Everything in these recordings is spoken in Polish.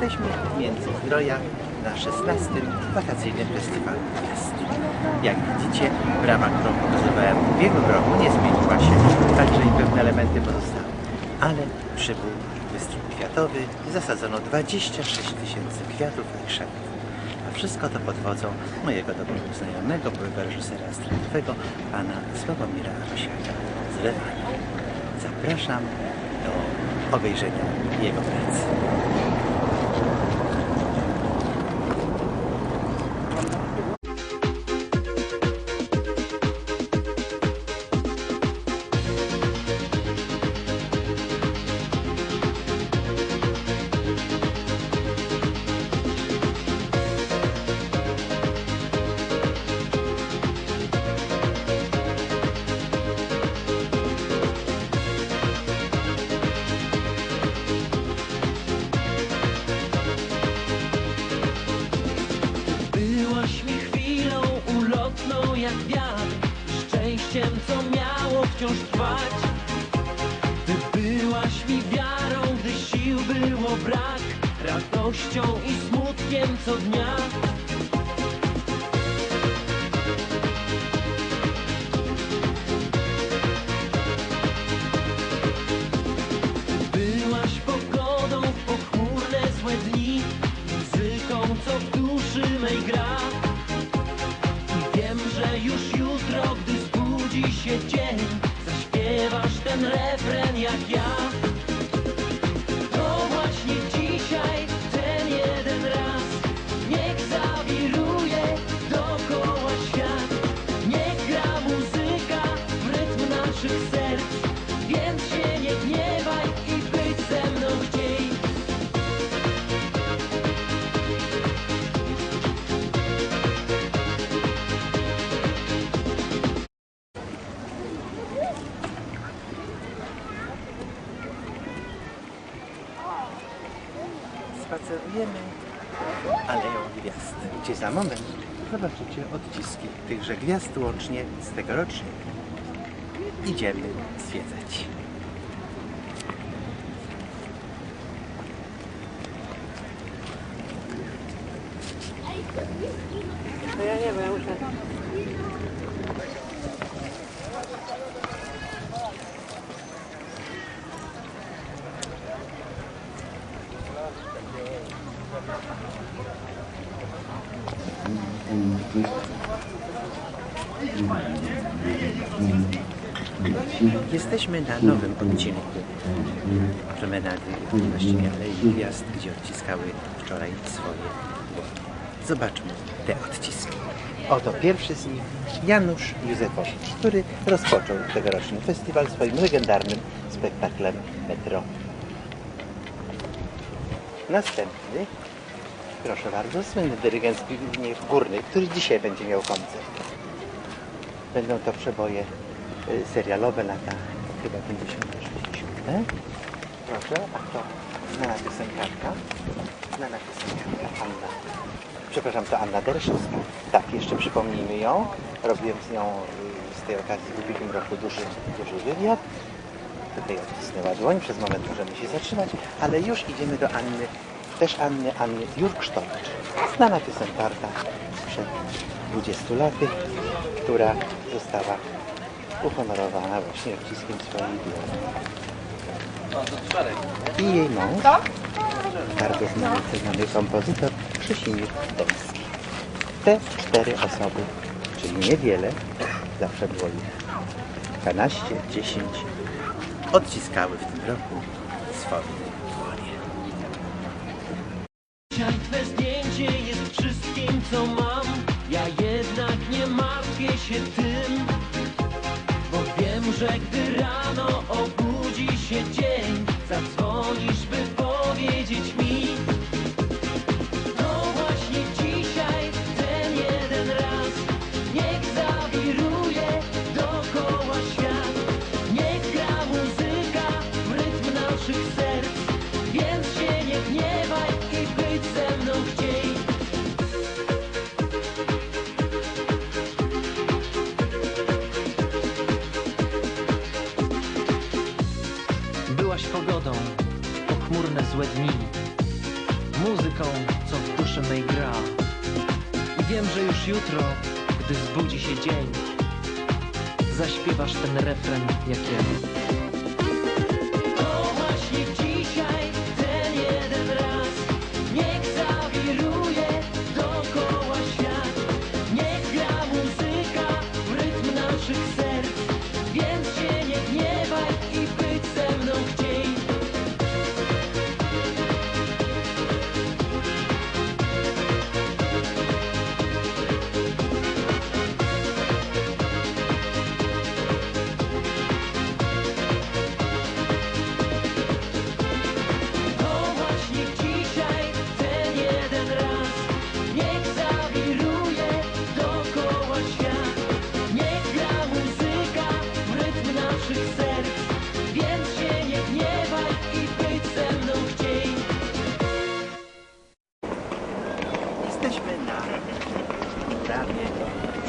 Jesteśmy w Międzyzdroja na 16. wakacyjnym festiwalu Gwiazd. Jak widzicie, brama, którą pokazywałem w ubiegłym roku nie zmieniła się, także i pewne elementy pozostały. Ale przybył wystrój kwiatowy i zasadzono 26 tysięcy kwiatów i krzewów. A wszystko to pod wodzą mojego dobrego znajomego, byłego reżysera estradowego, pana Sławomira Rosiaka z Lewani. Zapraszam do obejrzenia jego pracy. I smutkiem co dnia. Byłaś pogodą w pochmurne złe dni Muzyką, co w duszy mej gra. I wiem, że już jutro, gdy zbudzi się dzień Zaśpiewasz ten refren jak ja Spacerujemy Aleją Gwiazd, gdzie za moment zobaczycie odciski tychże gwiazd łącznie z tegorocznych. Idziemy zwiedzać. To ja nie wiem, ja muszę... Jesteśmy na nowym odcinku promenady, właściwie Alei Gwiazd, gdzie odciskały wczoraj swoje głowy. Zobaczmy te odciski. Oto pierwszy z nich, Janusz Józefowicz, który rozpoczął tegoroczny festiwal swoim legendarnym spektaklem Metro. Następny, proszę bardzo, słynny dyrygent Zbigniew Górny, który dzisiaj będzie miał koncert. Będą to przeboje serialowe lata chyba 50 60 Proszę, a to znana piosenkarka. Znana piosenkarka Anna. Przepraszam, to Anna Dereszowska. Tak, jeszcze przypomnijmy ją. Robiłem z nią y, z tej okazji w ubiegłym roku duży, duży wywiad. Tutaj odcisnęła dłoń, przez moment możemy się zatrzymać, ale już idziemy do Anny, też Anny, Anny Jurksztowicz. Znana piosenkarka sprzed 20 laty, która została uhonorowana właśnie odciskiem swojej dłoni. I jej mąż, bardzo znany, znany kompozytor Krzysimir Dębski. Te cztery osoby, czyli niewiele, zawsze było ich 12, 10, odciskały w tym roku swoje już jutro, gdy zbudzi się dzień, zaśpiewasz ten refren jak ja.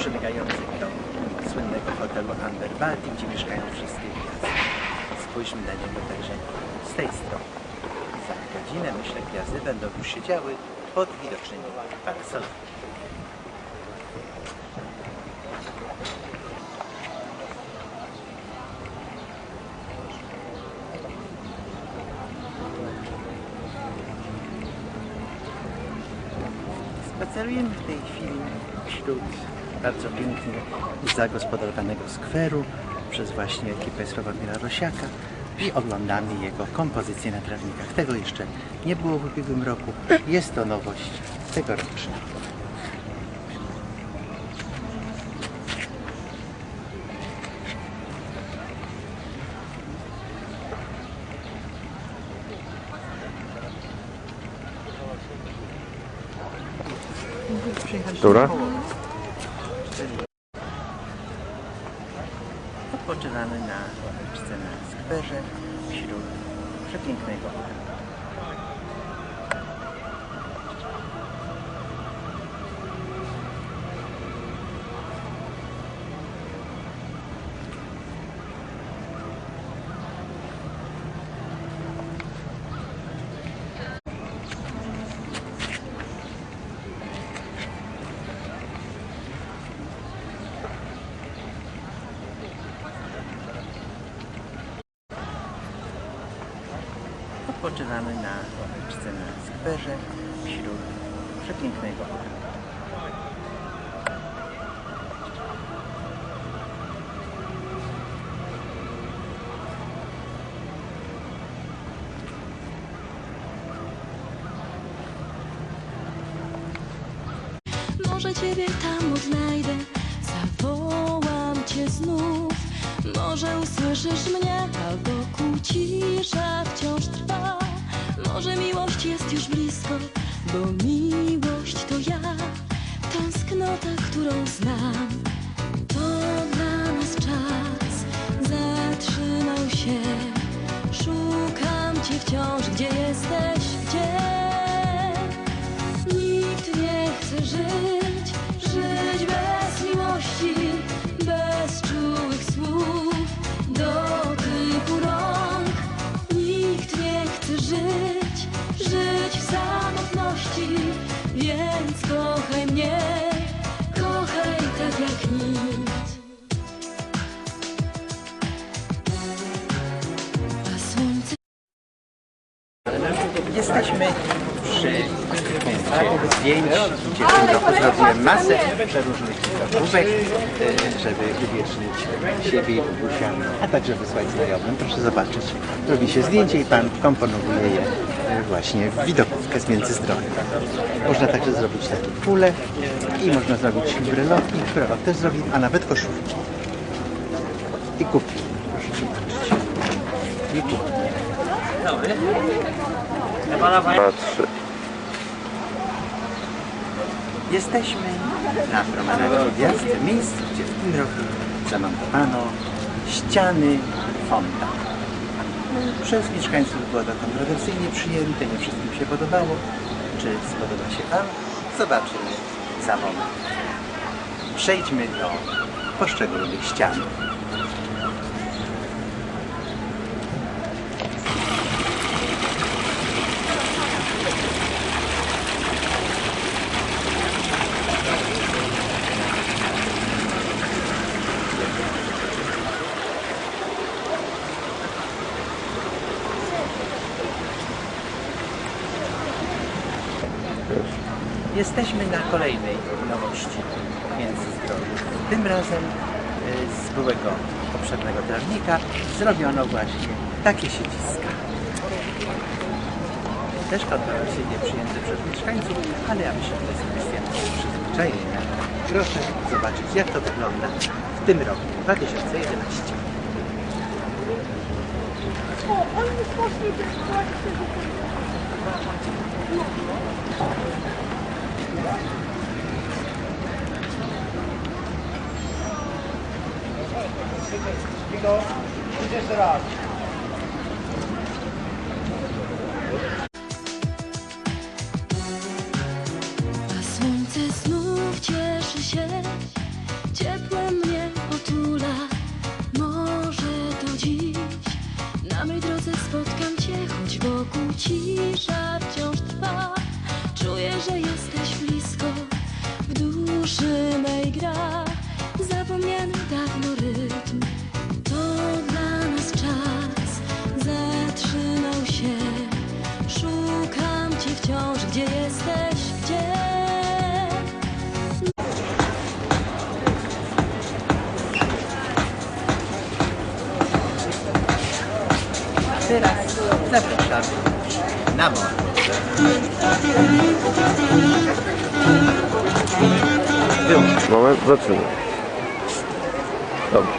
Przylegającym do słynnego hotelu Amber Balti, gdzie mieszkają wszystkie gwiazdy. Spójrzmy na niego także z tej strony. Za godzinę, myślę, gwiazdy będą już siedziały pod widocznymi parasolami. Spacerujemy w tej chwili wśród bardzo pięknie zagospodarowanego skweru przez właśnie ekipę Sławomira Rosiaka i oglądamy jego kompozycję na trawnikach. Tego jeszcze nie było w ubiegłym roku. Jest to nowość tegoroczna. Dobra. Odpoczywamy na ławeczce na skwerze wśród przepięknego ogrodu. Odpoczywamy na ławeczce na skwerze wśród przepięknego ogrodu. Może ciebie tam odnajdę, zawołam cię znów. Może usłyszysz mnie, albo cisza wciąż trwa. Może miłość jest już blisko, bo miłość to ja. Tęsknota, którą znam, to dla nas czas. Zatrzymał się, szukam cię wciąż, gdzie jesteś, gdzie? Nikt nie chce żyć, zdjęć, gdzie w tym roku zrobiłem masę przeróżnych widoków, żeby uwiecznić siebie i Bogusia, a także wysłać znajomym. Proszę zobaczyć, robi się zdjęcie i Pan komponuje je e, właśnie w widokówkę z Międzyzdrowia. Można także zrobić takie kule i można zrobić brelotki, które on też zrobił, a nawet koszulki. I kubki. Proszę zobaczyć. I kubki. Patrzy. Jesteśmy na promenadzie Gwiazd, miejscu, gdzie w tym roku zamontowano ściany fonta. Przez mieszkańców było to kontrowersyjnie przyjęte, nie wszystkim się podobało. Czy spodoba się Wam? Zobaczymy za moment. Przejdźmy do poszczególnych ścian. Jesteśmy na kolejnej nowości Międzyzdrowiu. Tym razem y, z byłego poprzedniego trawnika zrobiono właśnie takie siedziska. Też kontrowersyjnie przyjęte przez mieszkańców, ale ja myślę, że to jest kwestia przyzwyczajenia. Proszę zobaczyć, jak to wygląda w tym roku, 2011. A słońce znów cieszy się, ciepłem mnie otula. Może to dziś na mej drodze spotkam cię, choć wokół cisza wciąż trwa. Czuję, że jesteś blisko, w duszy mej gra. Teraz zapraszamy na morze. Moment, zaczynam. Dobrze.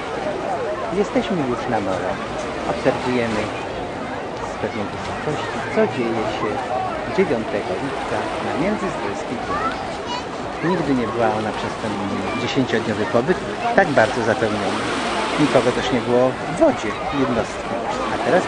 Jesteśmy już na molo. Obserwujemy z pewnej wysokości, co dzieje się 9 lipca na Międzyzdrojskiej Górze. Nigdy nie była ona przez ten dziesięciodniowy pobyt tak bardzo zapełniona. Nikogo też nie było w wodzie jednostki. A teraz